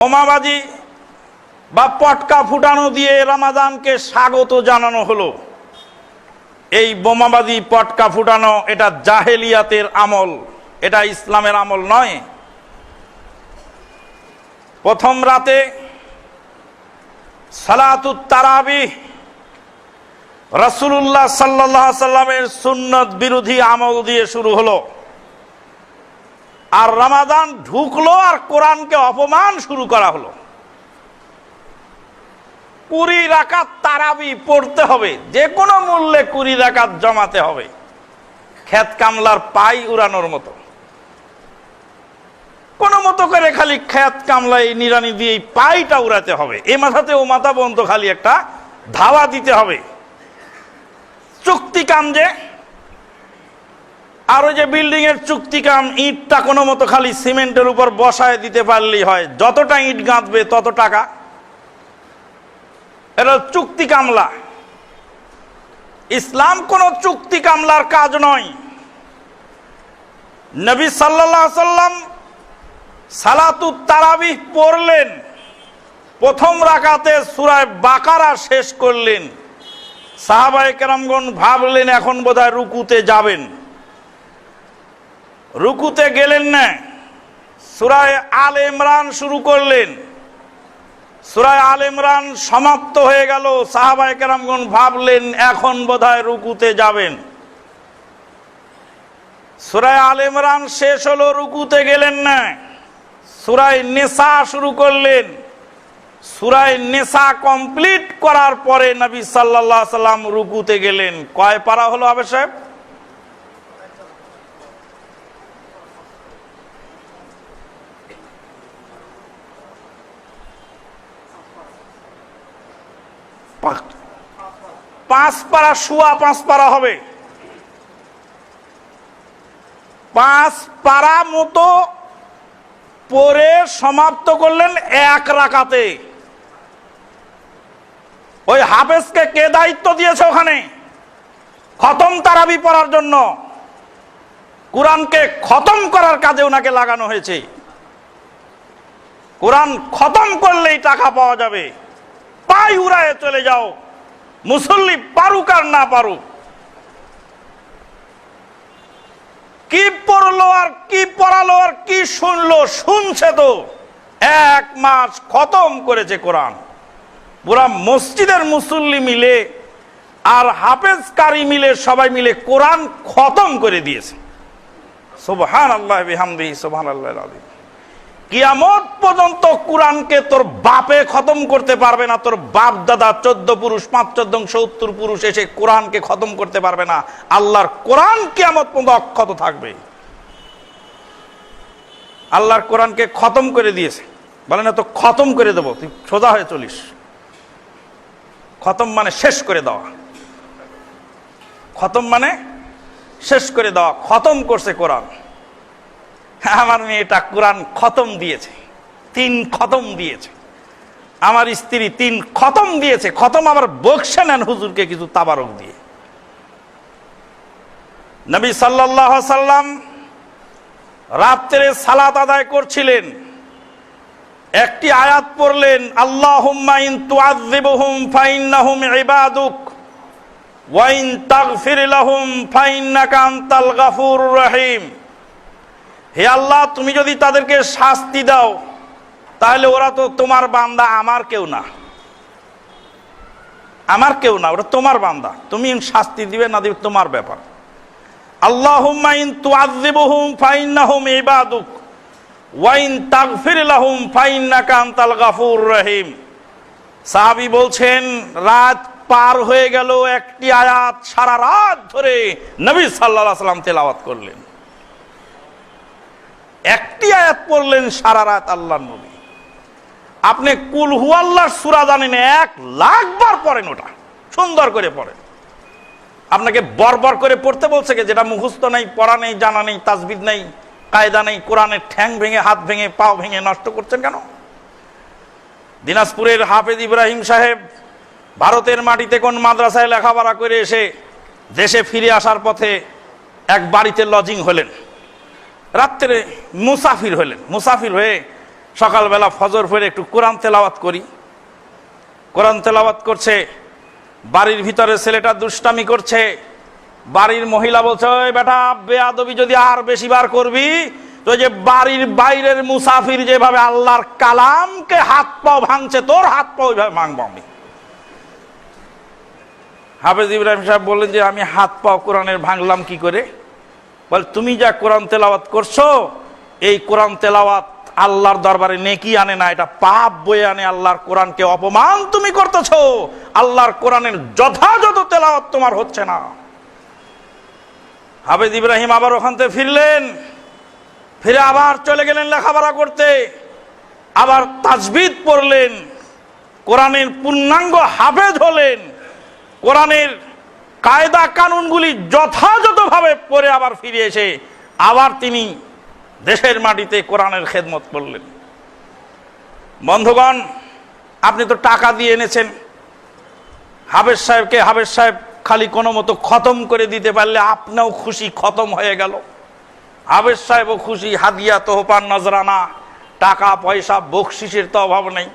বোমাবাজি বা পটকা ফুটানো দিয়ে রামাদানকে স্বাগত জানানো হলো। এই বোমাবাজি, পটকা ফুটানো এটা জাহেলিয়াতের আমল, এটা ইসলামের আমল নয়। প্রথম রাতে সালাতুত তারাবি রাসূলুল্লাহ সাল্লাল্লাহু আলাইহি সাল্লামের সুন্নত বিরোধী আমল দিয়ে শুরু হলো। আর রামাদান ঢুকলো আর কোরআনকে অপমান শুরু করা হলো। কুড়ি রাকাত তারাবি পড়তে হবে, যে কোনো মূল্যে কুড়ি রাকাত জমাতে হবে। খেত কামলার পাই উড়ানোর মতো। কোনো মতো করে খালি খেত কামলা এই নিরানি দিয়ে পাইটা উড়াতে হবে। এ মাথাতে ও মাথা বন্ধ খালি একটা ধাওয়া দিতে হবে। চুক্তি কাম যে আর যে বিল্ডিং এর চুক্তি কাম ইটটা কোনো মতো খালি সিমেন্টের উপর বসায় দিতে পারলেই হয়। যতটা ইট গাঁথবে তত টাকা। এটা চুক্তি কামলা। ইসলাম কোন চুক্তি কামলার কাজ নয়। নবী সাল্লাম সালাতু তারাবি পড়লেন। প্রথম রাকাতে সুরায় বাকারা শেষ করলেন। সাহাবাই কেরামগণ ভাবলেন, এখন বোধহয় রুকুতে যাবেন। রুকুতে গেলেন না। সুরায় আল ইমরান শুরু করলেন। সুরায় আল ইমরান সমাপ্ত হয়ে গেল। সাহাবাই কেরামগণ ভাবলেন, এখন বোধহয় রুকুতে যাবেন। সুরায় আল ইমরান শেষ হলো, রুকুতে গেলেন না। সুরায় নেশা শুরু করলেন। সুরায় নেশা কমপ্লিট করার পরে নবী সাল্লাহ সাল্লাম রুকুতে গেলেন। কয় পারা হলো আবে সাহেব? পাঁচ পারা শুয়া পাঁচ পারা হবে। পাঁচ পারা মতো পরে সমাপ্ত করলেন এক রাকাতে। ওই হাফেজকে কে দায়িত্ব দিয়েছে ওখানে? খতম তারাবি পড়ার জন্য। কোরআনকে খতম করার কাজে ওনাকে লাগানো হয়েছে। কোরআন খতম করলেই টাকা পাওয়া যাবে। পাই উড়ায় চলে যাও। মুসল্লি পারুক আর না পারুক। কি পড়ল আর কি পড়ালো আর কি শুনলো, শুনছে তো। এক মাস খতম করেছে কোরআন। পুরা মসজিদের মুসল্লি মিলে আর হাফেজ কারি মিলে সবাই মিলে কোরআন খতম করে দিয়েছে। সোবহান আল্লাহ বিহামদি সোবহান আল্লাহ আলী কিয়ামত পর্যন্ত কোরআনকে তোর বাপে খতম করতে পারবে না, তোর বাপ দাদা চোদ্দ পুরুষ, পাঁচ চোদ্দ সত্তর পুরুষ এসে কোরআনকে খতম করতে পারবে না। আল্লাহর কোরআন কিয়ামত পর্যন্ত অক্ষত থাকবে। আল্লাহর কোরআনকে খতম করে দিয়েছে। বলে না, তো খতম করে দেবো, তুই সোজা হয়ে চলিস। খতম মানে শেষ করে দেওয়া। খতম মানে শেষ করে দেওয়া, খতম করছে কোরআন। আমার মেয়েটা কোরআন খতম দিয়েছে, তিন খতম দিয়েছে। আমার স্ত্রী তিন খতম দিয়েছে, খতম আবার বকশে নেন হুজুরকে কিছু তাবারক দিয়ে। নবী সাল্লাহ সাল্লাম রাত্রে সালাত আদায় করছিলেন। একটি আয়াত পড়লেন, আল্লাহুম্মা ইন তুআযিবহুম ফাইন্নাহুম ইবাদুক, ওয়া ইন তাগফির লাহুম ফাইন্নাকা আনতাল গাফুরুর রহিম। হে আল্লাহ, তুমি যদি তাদেরকে শাস্তি দাও, তাহলে ওরা তো তোমার বান্দা, আমার কেউ না। আমার কেউ না, ওরা তোমার বান্দা। তুমি শাস্তি দিবে না দিবে, তোমার ব্যাপার। আল্লাহুম্মা ইন তুআযিবহুম ফাইন্নাহুম ইবাদুক, ওয়া ইন তাগফির লাহুম ফাইন্নাকা আনতাল গাফুর রহিম। সাহাবী বলছেন, রাত পার হয়ে গেল, একটি আয়াত সারা রাত ধরে নবী সাল্লাল্লাহু আলাইহি সাল্লাম তেলাওয়াত করলেন। একটি আয়াত পড়লেন সারা রাত আল্লাহ নবী। আপনি কুল হুয়াল্লাহ সুরা জানেন, এক লাখ বার পড়েন ওটা, সুন্দর করে পড়েন। আপনাকে বরবর করে পড়তে বলছে কি, যেটা মুখস্থ নেই, পড়া নেই, জানা নেই তাজবিদ নেই, কায়দা নেই, কোরআনের ঠ্যাং ভেঙে, হাত ভেঙে, পাও ভেঙে নষ্ট করছেন কেন? দিনাজপুরের হাফেজ ইব্রাহিম সাহেব ভারতের মাটিতে কোন মাদ্রাসায় লেখাপড়া করে এসে দেশে ফিরে আসার পথে এক বাড়িতে লজিং হলেন। রাত্রে মুসাফির হলেন। মুসাফির হয়ে সকালবেলা ফজর ফেরে একটু কোরআন তেলাওয়াত করি। কোরআন তেলাওয়াত করছে, বাড়ির ভিতরে ছেলেটা দুষ্টামি করছে, বাড়ির মহিলা বলছে, ওই বেটা, বেয়াদবি যদি আর বেশি বার করবি, তো যে বাড়ির বাইরের মুসাফির যেভাবে আল্লাহর কালামকে হাত পাও ভাঙছে, তোর হাত পাও ওইভাবে ভাঙবো আমি। হাফেজ ইব্রাহিম সাহেব বললেন যে, আমি হাত পাও কোরআনের ভাঙলাম কি করে? বল, তুমি যা কোরআন তেলাওয়াত করছ, এই কোরআন তেলাওয়াত আল্লাহর দরবারে নেকি আনে না, এটা পাপ বয়ে আনে, আল্লাহর কোরআনকে অপমান তুমি করতেছো। আল্লাহর কোরআনের যথাযথ তেলাওয়াত তোমার হচ্ছে না। হাফেজ ইব্রাহিম আবার ওখান থেকে ফিরলেন, ফিরে আবার চলে গেলেন লেখাপড়া করতে। আবার তাজবিদ পড়লেন, কোরআনের পূর্ণাঙ্গ হাফেজ হলেন, কোরআনের কায়দা কানুনগুলি যথাযথভাবে পরে আবার ফিরে এসে আবার তিনি দেশের মাটিতে কোরআনের খেদমত করলেন। বন্ধুগণ, আপনি তো টাকা দিয়ে এনেছেন। হাবেজ সাহেবকে হাবেজ সাহেব খালি কোনো মতো খতম করে দিতে পারলে আপনিও খুশি খতম হয়ে গেল। হাবেজ সাহেবও খুশি, হাদিয়া, তোহপান, নজরানা, টাকা, পয়সা, বকশিসের তো অভাব নেই।